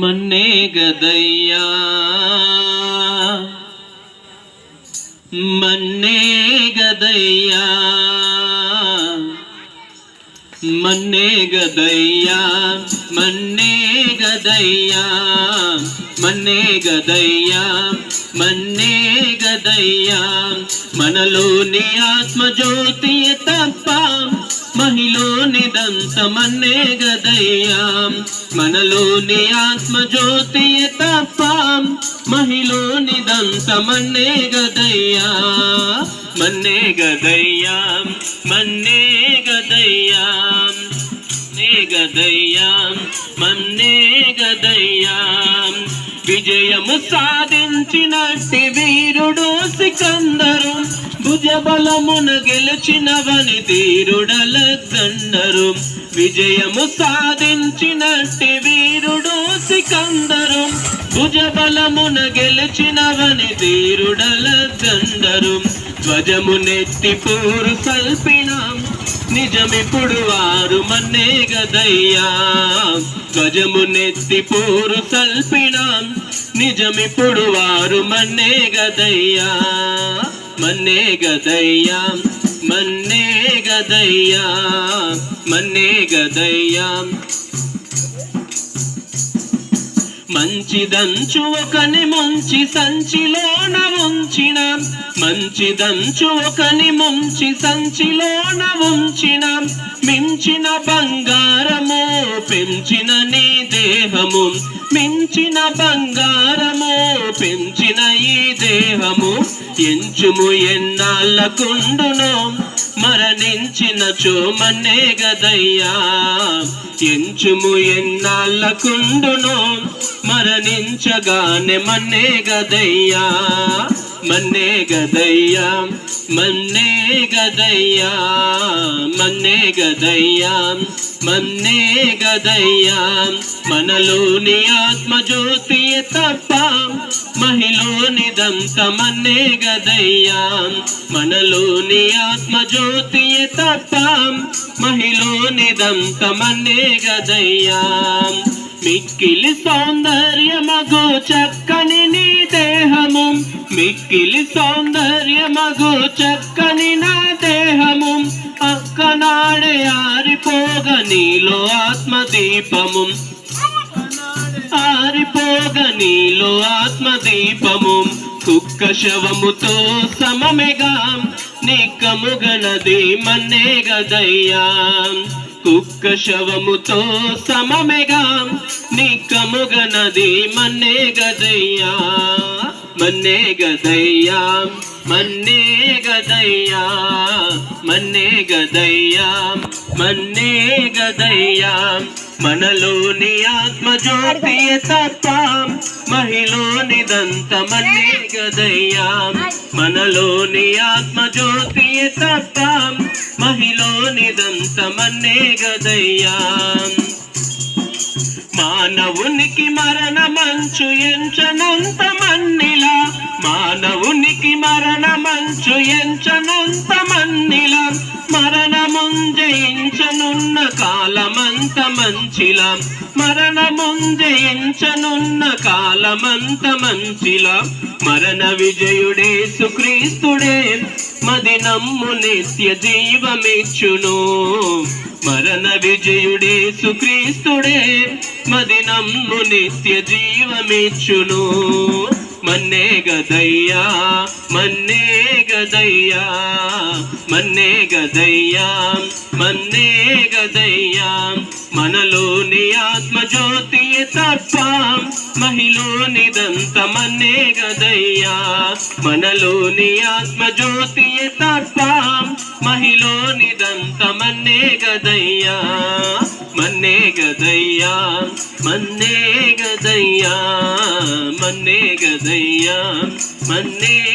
మన్నే గదయ్యా మన్నే గదయ్యా మన్నే గదయ్యా మన్నే గదయ్యా మన్నే గదయ్యా మన్నే గదయ్యా మనలోని ఆత్మజ్యోతి తప్ప మహిలోనిదంత గదయ్యా. మనలోని ఆత్మజ్యోతి తప్ప. మహిలోనిదంత దంతమన్నే గదయ్యా. మన్నే గదయ్యా మన్నే గదయ్యా. నే గదయ్యా మన్నే గదయ్యా. విజయము సాధించినట్టి వీరుడు సికందరు. బలమున గెలిచినవని ధీరుడలగండరు విజయము సాధించినట్టి వీరుడు సికందరు. భుజబలమున గెలిచినవని ధీరుడలగండరు ధ్వజము నెత్తి పూరు సల్పినాం. నిజమిప్పుడు వారు మన్నే గదయ్యా. ధ్వజము నెత్తి పూరు సల్పినాం. నిజమిప్పుడు వారు మన్నే గదయ్యా. మన్నే గదయ్యా మన్నే గదయ్యా మన్నే గదయ్యా. మంచిదంచు ఒకని ముంచి సంచిలోన ఉంచిన మంచిదంచు ఒకని ముంచి సంచిలోన ఉంచిన మించిన బంగారము పెంచిన నీ దేహము మించిన బంగారము పెంచిన ఈ దేహము. ఎంచుము ఎన్నాళ్ళకుండును మరణించిన చోమన్నే గదయ్యా. ఎంచుము ఎన్నాళ్ళకుండును మరణించగానే మన్నే గదయ్యా. మన్నే గదయ్యా మన్నే గదయ్యా మన్నే గదయ్యా. మన్నే గదయ్యా. మనలోని ఆత్మజ్యోతి తప్ప మహిలోనిదంత మన్నే గదయ్యా. మనలోని ఆత్మజ్యోతి తప్ప మహిలోనిదంత మన్నే గదయ్యా. మిక్కిలి సౌందర్యమగు చక్కని నీ దేహము. మిక్కిలి సౌందర్యమగు చక్కని నా దేహం అక్కనాడే ఆరిపోగ నీలో ఆత్మదీపము. ఆరిపోగ నీలో ఆత్మదీపము. కుక్క శవముతో సమమెగా నిక్కముగనది మన్నే గదయ్యా కుక్క శవముతో సమమెగా నిక్కముగనది మన్నే గదయ్యా మన్నే గదయ్యా మన్నే గదయ్యా మన్నే గదయ్యా మన్నే గదయ్యా మనలోని ఆత్మజ్యోతి తప్ప మహిలోనిదంత మన్నే గదయ్యా మనలోని ఆత్మజ్యోతి తప్ప మహిలోనిదంత మన్నే గదయ్యా. మానవునికి మరణ మంచు ఎంచనంత మన్నిలా మానవునికి మరణ మంచు ఎంచనంత మన్నిలా. మరణముంజయించనున్న కాలమంత మంచిలా. మరణముంజయించనున్న కాలమంత మంచిలం. మరణ విజయుడే సుక్రీస్తుడే మది నమ్ము నిత్య జీవమిచ్చును. మరణ విజయుడే సుక్రీస్తుడే మది నమ్ము నిత్య జీవమిచ్చును. మన్నే గదయ్యా మన్నే గదయ్యా మన్నే గదయ్యా మన్నే గదయ్యా. మనలోని ఆత్మజ్యోతి తప్ప మహిలోనిదంత మన్నే గదయ్యా. మనలోని ఆత్మజ్యోతి తప్ప మహిలోనిదంత మన్నే గదయ్యా. మన్నే గదయ్యా మన్నే గదయ్యా. మన్నే గదయ్యా మన్నే గదయ్యా